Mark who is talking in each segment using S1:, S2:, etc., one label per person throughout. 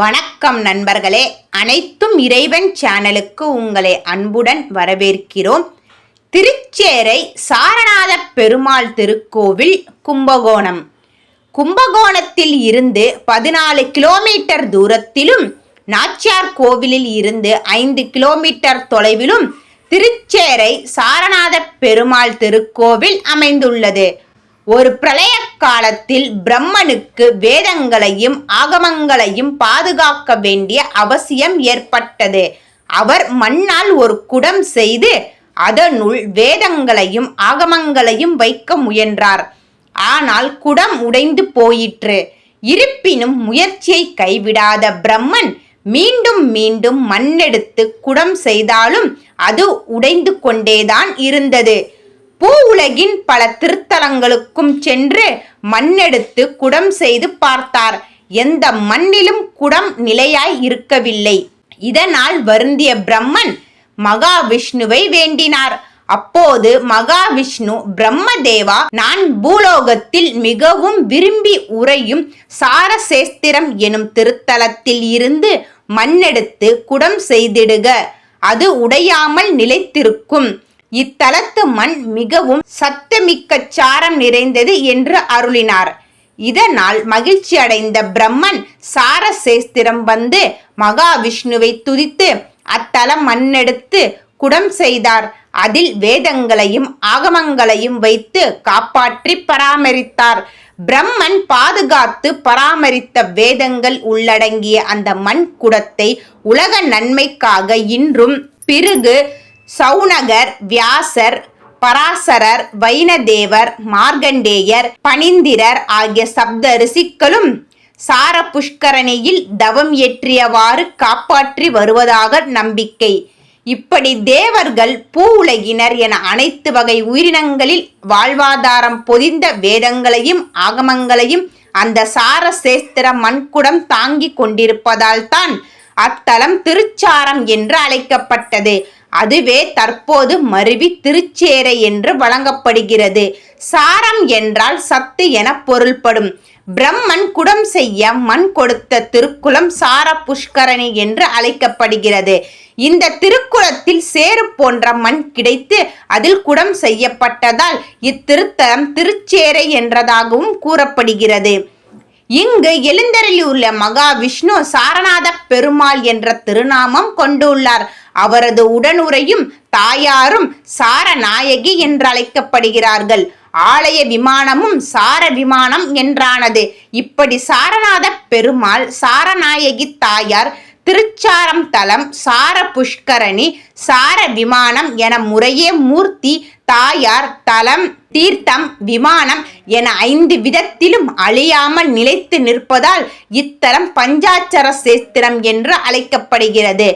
S1: வணக்கம் நண்பர்களே. அனைத்தும் இறைவன் சேனலுக்கு உங்களை அன்புடன் வரவேற்கிறோம். திருச்சேரை சாரநாத பெருமாள் திருக்கோவில் கும்பகோணம். கும்பகோணத்தில் இருந்து பதினாலு கிலோமீட்டர் தூரத்திலும் நாச்சியார் கோவிலில் இருந்து ஐந்து கிலோமீட்டர் தொலைவிலும் திருச்சேரை சாரநாத பெருமாள் திருக்கோவில் அமைந்துள்ளது. ஒரு பிரளய காலத்தில் பிரம்மனுக்கு வேதங்களையும் ஆகமங்களையும் பாதுகாக்க வேண்டிய அவசியம் ஏற்பட்டது. அவர் மண்ணால் ஒரு குடம் செய்து அதனுள் வேதங்களையும் ஆகமங்களையும் வைக்க முயன்றார். ஆனால் குடம் உடைந்து போயிற்று. இருப்பினும் முயற்சியை கைவிடாத பிரம்மன் மீண்டும் மீண்டும் மண்ணெடுத்து குடம் செய்தாலும் அது உடைந்து கொண்டேதான் இருந்தது. பூ உலகின் பல திருத்தலங்களுக்கும் சென்று மண்ணெடுத்து குடம் செய்து பார்த்தார். எந்த மண்ணிலும் குடம் நிலையாய் இருக்கவில்லை. இதனால் வருந்திய பிரம்மன் மகாவிஷ்ணுவை வேண்டினார். அப்போது மகாவிஷ்ணு பிரம்மதேவா நான் பூலோகத்தில் மிகவும் விரும்பி உறையும் சாரசேஸ்திரம் எனும் திருத்தலத்தில் இருந்து மண்ணெடுத்து குடம் செய்திடுக. அது உடையாமல் நிலைத்திருக்கும். இத்தலத்து மண் மிகவும் சத்துமிக்க சாரம் நிறைந்தது என்று அருளினார். இதனால் மகிழ்ச்சி அடைந்த பிரம்மன் சாரசேஸ்திரம் வந்து மகாவிஷ்ணுவை துதித்து அத்தலம் மண்ணெடுத்து குடம் செய்தார். அதில் வேதங்களையும் ஆகமங்களையும் வைத்து காப்பாற்றி பராமரித்தார். பிரம்மன் பாதுகாத்து பராமரித்த வேதங்கள் உள்ளடங்கிய அந்த மண் குடத்தை உலக நன்மைக்காக இன்றும் பிறகு சவுனகர் வியாசர் பராசரர் வைணதேவர் மார்கண்டேயர் பனிந்திரர் ஆகிய சப்த ரிஷிக்களும் சார புஷ்கரணியில் தவம் ஏற்றியவாறு காப்பாற்றி வருவதாக நம்பிக்கை. இப்படி தேவர்கள் பூ உலகினர் என அனைத்து வகை உயிரினங்களில் வாழ்வாதாரம் பொதிந்த வேதங்களையும் ஆகமங்களையும் அந்த சார சேஸ்திர மண்குடம் தாங்கி கொண்டிருப்பதால் தான் அத்தலம் திருச்சாரம் என்று அழைக்கப்பட்டது. அதுவே தற்போது மருவி திருச்சேரை என்று வழங்கப்படுகிறது. சாரம் என்றால் சத்து என பொருள்படும். பிரம்மன் குடம் செய்ய மண் கொடுத்த திருக்குளம் சார புஷ்கரணி என்று அழைக்கப்படுகிறது. இந்த திருக்குளத்தில் சேறு போன்ற மண் கிடைத்து அதில் குடம் செய்யப்பட்டதால் இத்திருத்தலம் திருச்சேரை என்றதாகவும் கூறப்படுகிறது. இங்கு எழுந்தருளியுள்ள மகாவிஷ்ணு சாரநாத பெருமாள் என்ற திருநாமம் கொண்டுள்ளார். அவரது உடனுரையும் தாயாரும் சாரநாயகி என்றழைக்கப்படுகிறார்கள். ஆலய விமானமும் சார விமானம் என்றானது. இப்படி சாரநாத பெருமாள் சாரநாயகி தாயார் திருச்சாரம் தலம் சார புஷ்கரணி சார விமானம் என முறையே மூர்த்தி தாயார் தலம் தீர்த்தம் விமானம் என ஐந்து விதத்திலும் அழியாமல் நிலைத்து நிற்பதால் இத்தலம் பஞ்சாட்சர சேஸ்திரம் என்று அழைக்கப்படுகிறது.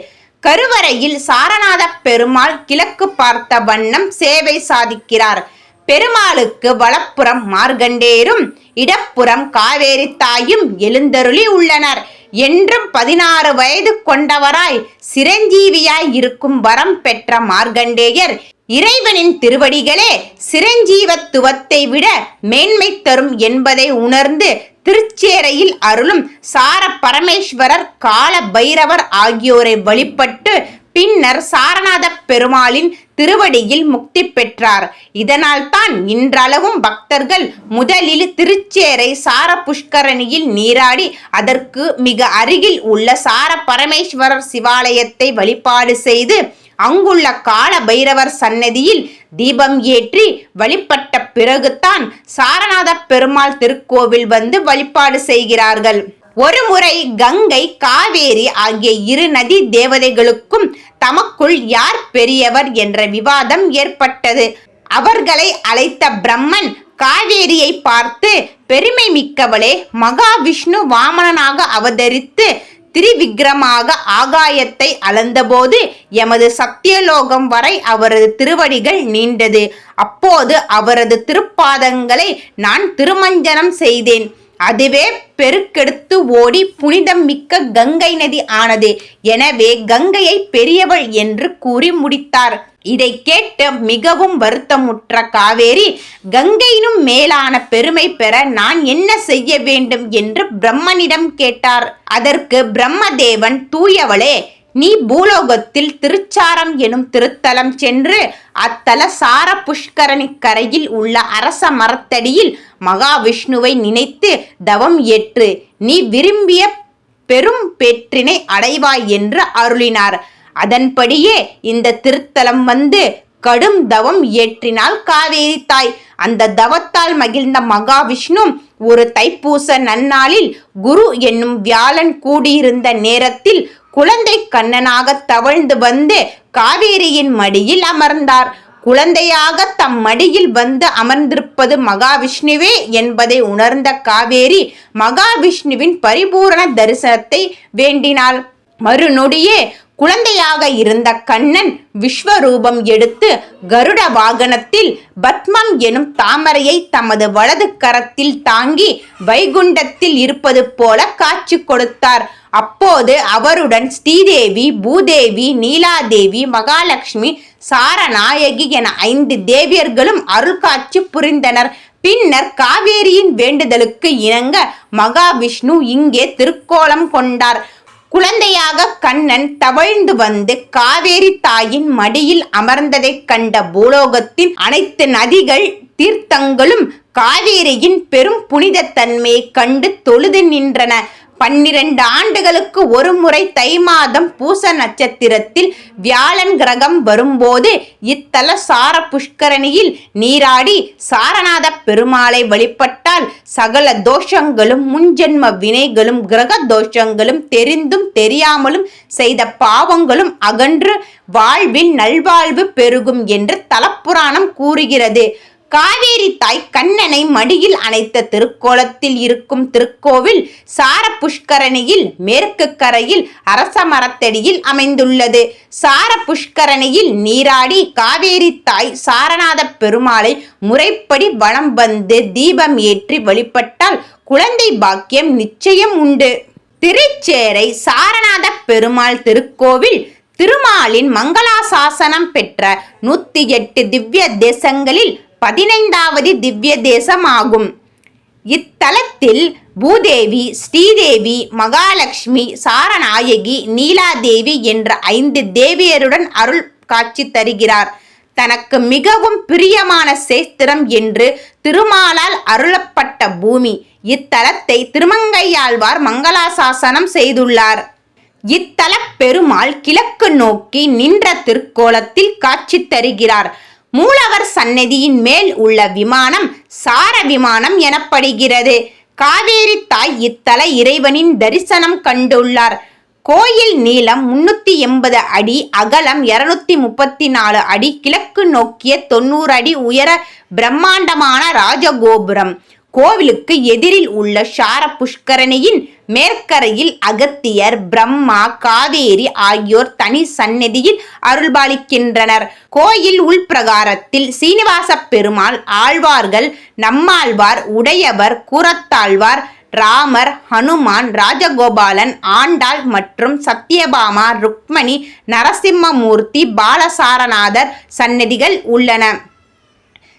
S1: கருவறையில் சாரநாத பெருமாள் கிழக்கு பார்த்த வண்ணம் சேவை சாதிக்கிறார். பெருமாளுக்கு வலப்புறம் மார்கண்டேரும் இடப்புறம் காவேரி தாயும் எழுந்தருளி உள்ளனர். என்றும் பதினாறு வயது கொண்டவராய் சிரஞ்சீவியாய் இருக்கும் வரம் பெற்ற மார்கண்டேயர் இறைவனின் திருவடிகளே சிரஞ்சீவத்துவத்தை விட மேன்மை தரும் என்பதை உணர்ந்து திருச்சேரையில் அருளும் சார பரமேஸ்வரர் கால பைரவர் ஆகியோரை வழிபட்டு பின்னர் சாரநாத பெருமாளின் திருவடியில் முக்தி பெற்றார். இதனால் தான் இன்றளவும் பக்தர்கள் முதலில் திருச்சேரை சார புஷ்கரணியில் நீராடி அதற்கு மிக அருகில் உள்ள சார பரமேஸ்வரர் சிவாலயத்தை வழிபாடு செய்து அங்குள்ள கால பைரவர் சன்னதியில் தீபம் ஏற்றி வழிபட்ட பிறகுதான் சாரநாத பெருமாள் திருக்கோவில் வந்து வழிபாடு செய்கிறார்கள். ஒருமுறை கங்கை காவேரி ஆகிய இரு நதி தேவதைகளுக்கும் தமக்குள் யார் பெரியவர் என்ற விவாதம் ஏற்பட்டது. அவர்களை அழைத்த பிரம்மன் காவேரியை பார்த்து பெருமை மிக்கவளே மகாவிஷ்ணு வாமனனாக அவதரித்து திரிவிக்ரமாக ஆகாயத்தை அளந்தபோது எமது சத்தியலோகம் வரை அவரது திருவடிகள் நீண்டது. அப்போது அவரது திருப்பாதங்களை நான் திருமஞ்சனம் செய்தேன். அதுவே பெருக்கெடுத்து ஓடி புனிதம் மிக்க கங்கை நதி ஆனது. எனவே கங்கையை பெரியவள் என்று கூறி முடித்தார். இதை கேட்டு மிகவும் வருத்தமுற்ற காவேரி கங்கையினும் மேலான பெருமை பெற நான் என்ன செய்ய வேண்டும்? என்று பிரம்மனிடம் கேட்டார். அதற்கு பிரம்மதேவன் தூயவளே நீ பூலோகத்தில் திருச்சாரம் எனும் திருத்தலம் சென்று அத்தல சார புஷ்கரணி கரையில் உள்ள அரச மரத்தடியில் மகாவிஷ்ணுவை நினைத்து தவம் ஏற்று நீ விரும்பிய பெரும் பெற்றினை அடைவாய் என்று அருளினார். அதன்படியே இந்த திருத்தலம் வந்து கடும் தவம் ஏற்றினால் காவேரி தாய். அந்த தவத்தால் மகிழ்ந்த மகாவிஷ்ணு ஒரு தைப்பூச நன்னாளில் குரு என்னும் வியாழன் கூடியிருந்த நேரத்தில் குழந்தை கண்ணனாக தவழ்ந்து வந்து காவேரியின் மடியில் அமர்ந்தார். குழந்தையாக தம் மடியில் வந்து அமர்ந்திருப்பது மகாவிஷ்ணுவே என்பதை உணர்ந்த காவேரி மகாவிஷ்ணுவின் பரிபூரண தரிசனத்தை வேண்டினாள். மறுநொடியே குழந்தையாக இருந்த கண்ணன் விஸ்வரூபம் எடுத்து கருட வாகனத்தில் பத்மம் எனும் தாமரையை தமது வலது கரத்தில் தாங்கி வைகுண்டத்தில் இருப்பது போல காட்சி கொடுத்தார். அப்போது அவருடன் ஸ்ரீதேவி பூதேவி நீலாதேவி மகாலட்சுமி சாரநாயகி என ஐந்து தேவியர்களும் அருள்காட்சி புரிந்தனர். பின்னர் காவேரியின் வேண்டுதலுக்கு இணங்க மகாவிஷ்ணு இங்கே திருக்கோலம் கொண்டார். குழந்தையாக கண்ணன் தவழ்ந்து வந்து காவேரி தாயின் மடியில் அமர்ந்ததைக் கண்ட பூலோகத்தின் அனைத்து நதிகள் தீர்த்தங்களும் காவேரியின் பெரும் புனிதத்தன்மையைக் கண்டு தொழுது நின்றன. பன்னிரண்டு ஆண்டுகளுக்கு ஒரு முறை தை மாதம் பூச நட்சத்திரத்தில் வியாழன் கிரகம் வரும்போது இத்தல சார புஷ்கரணியில் நீராடி சாரநாத பெருமாளை வழிபட்டால் சகல தோஷங்களும் முன்ஜென்ம வினைகளும் கிரக தோஷங்களும் தெரிந்தும் தெரியாமலும் செய்த பாவங்களும் அகன்று வாழ்வில் நல்வாழ்வு பெருகும் என்று தலப்புராணம் கூறுகிறது. காவேரி தாய் கண்ணனை மடியில் அணைத்த திருக்கோலத்தில் இருக்கும் திருக்கோவில் சார புஷ்கரணியில் மேற்கு கரையில் அரச மரத்தடியில் அமைந்துள்ளது. சார புஷ்கரணியில் நீராடி காவேரி தாய் சாரநாத பெருமாளை முறைப்படி வலம் வந்து தீபம் ஏற்றி வழிபட்டால் குழந்தை பாக்கியம் நிச்சயம் உண்டு. திருச்சேரை சாரநாத பெருமாள் திருக்கோவில் திருமாலின் மங்களாசாசனம் பெற்ற நூத்தி எட்டு திவ்ய தேசங்களில் பதினைந்தாவது திவ்ய தேசமாகும். இத்தலத்தில் பூதேவி ஸ்ரீதேவி மகாலட்சுமி சாரநாயகி நீலாதேவி என்ற ஐந்து தேவியருடன் அருள் காட்சி தருகிறார். தனக்கு மிகவும் பிரியமான சேஸ்திரம் என்று திருமாலால் அருளப்பட்ட பூமி. இத்தலத்தை திருமங்கையாழ்வார் மங்களாசாசனம் செய்துள்ளார். இத்தல பெருமாள் கிழக்கு நோக்கி நின்ற திருக்கோலத்தில் காட்சி தருகிறார். மூலவர் சன்னதியின் மேல் உள்ள விமானம் சார விமானம் எனப்படுகிறது. காவேரி தாய் இத்தல இறைவனின் தரிசனம் கண்டுள்ளார். கோயில் நீளம் முன்னூத்தி எண்பது அடி அகலம் இருநூத்தி முப்பத்தி நாலு அடி கிழக்கு நோக்கிய தொண்ணூறு அடி உயர பிரம்மாண்டமான ராஜகோபுரம். கோவிலுக்கு எதிரில் உள்ள ஷார புஷ்கரணியின் மேற்கரையில் அகத்தியர் பிரம்மா காவேரி ஆகியோர் தனி சந்நிதியில் அருள்பாலிக்கின்றனர். கோயில் உள்பிரகாரத்தில் சீனிவாச பெருமாள் ஆழ்வார்கள் நம்மாழ்வார் உடையவர் கூரத்தாழ்வார் ராமர் ஹனுமான் ராஜகோபாலன் ஆண்டாள் மற்றும் சத்யபாமா ருக்மணி நரசிம்மமூர்த்தி பாலசாரநாதர் சன்னதிகள் உள்ளன.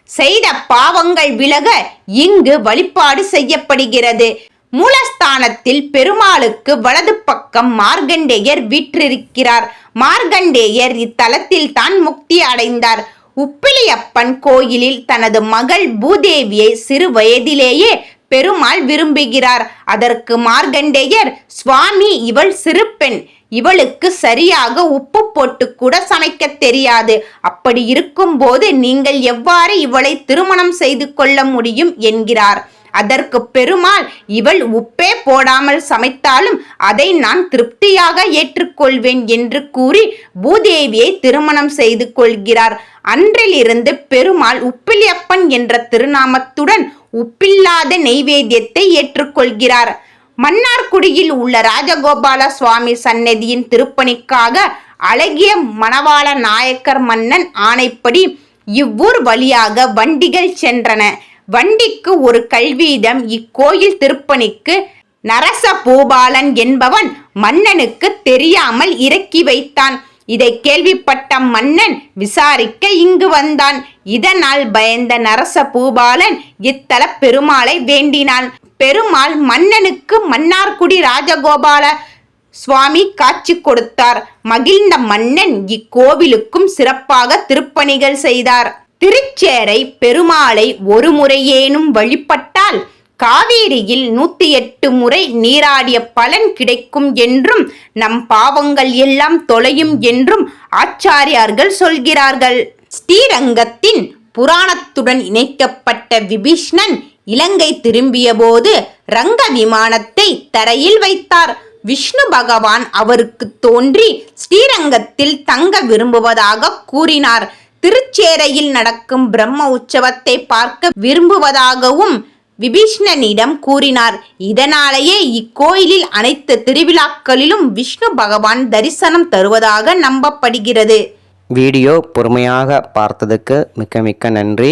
S1: செய்த பாவங்கள் விலக இங்கு வழிபாடு செய்யப்படுகிறது. மூலஸ்தானத்தில் பெருமாளுக்கு வலது பக்கம் மார்கண்டேயர் வீற்றிருக்கிறார். மார்கண்டேயர் இத்தலத்தில் தான் முக்தி அடைந்தார். உப்பிலியப்பன் கோயிலில் தனது மகள் பூதேவியை சிறு வயதிலேயே பெருமாள் விரும்புகிறார். அதற்கு மார்கண்டேயர் சுவாமி இவள் சிறு பெண் இவளுக்கு சரியாக உப்பு போட்டு கூட சமைக்க தெரியாது. அப்படி இருக்கும்போது நீங்கள் எவ்வாறு இவளை திருமணம் செய்து கொள்ள முடியும் என்கிறார். அதற்கு பெருமாள் இவள் உப்பே போடாமல் சமைத்தாலும் அதை நான் திருப்தியாக ஏற்றுக்கொள்வேன் என்று கூறி பூதேவியை திருமணம் செய்து கொள்கிறார். அன்றிலிருந்து பெருமாள் உப்பிலியப்பன் என்ற திருநாமத்துடன் உப்பில்லாத நெய்வேத்தியத்தை ஏற்றுக்கொள்கிறார். மன்னார்குடியில் உள்ள ராஜகோபால சுவாமி சந்நிதியின் திருப்பணிக்காக அழகிய மணவாள நாயக்கர் மன்னன் ஆணைப்படி இவ்வூர் வழியாக வண்டிகள் சென்றன. வண்டிக்கு ஒரு கல்வீதம். இக்கோயில் திருப்பணிக்கு நரச பூபாலன் என்பவன் மன்னனுக்கு தெரியாமல் இறக்கி வைத்தான். இதை கேள்விப்பட்ட மன்னன் விசாரிக்க இங்கு வந்தான். இதனால் பயந்த நரச பூபாலன் இத்தல பெருமாளை வேண்டினான். பெருமாள் மன்னனுக்கு மன்னார்குடி ராஜகோபால சுவாமி காட்சி கொடுத்தார். மகிழ்ந்த மன்னன் இக்கோவிலுக்கும் சிறப்பாக திருப்பணிகள் செய்தார். திருச்சேரை பெருமாளை ஒரு முறையேனும் வழிபட்டால் காவேரியில் நூத்தி எட்டு முறை நீராடிய பலன் கிடைக்கும் என்றும் நம் பாவங்கள் எல்லாம் தொலையும் என்றும் ஆச்சாரியார்கள் சொல்கிறார்கள். ஸ்ரீரங்கத்தின் புராணத்துடன் இணைக்கப்பட்ட விபீஷ்ணன் இலங்கை திரும்பியபோது ரங்க விமானத்தை தரையில் வைத்தார். விஷ்ணு பகவான் அவருக்கு தோன்றி ஸ்ரீரங்கத்தில் தங்க விரும்புவதாக கூறினார். திருச்சேரையில் நடக்கும் பிரம்ம உற்சவத்தை பார்க்க விரும்புவதாகவும் விபீஷ்ணனிடம் கூறினார். இதனாலேயே இக்கோயிலில் அனைத்து திருவிழாக்களிலும் விஷ்ணு பகவான் தரிசனம் தருவதாக நம்பப்படுகிறது.
S2: வீடியோ பொறுமையாக பார்த்ததுக்கு மிக்க மிக்க நன்றி.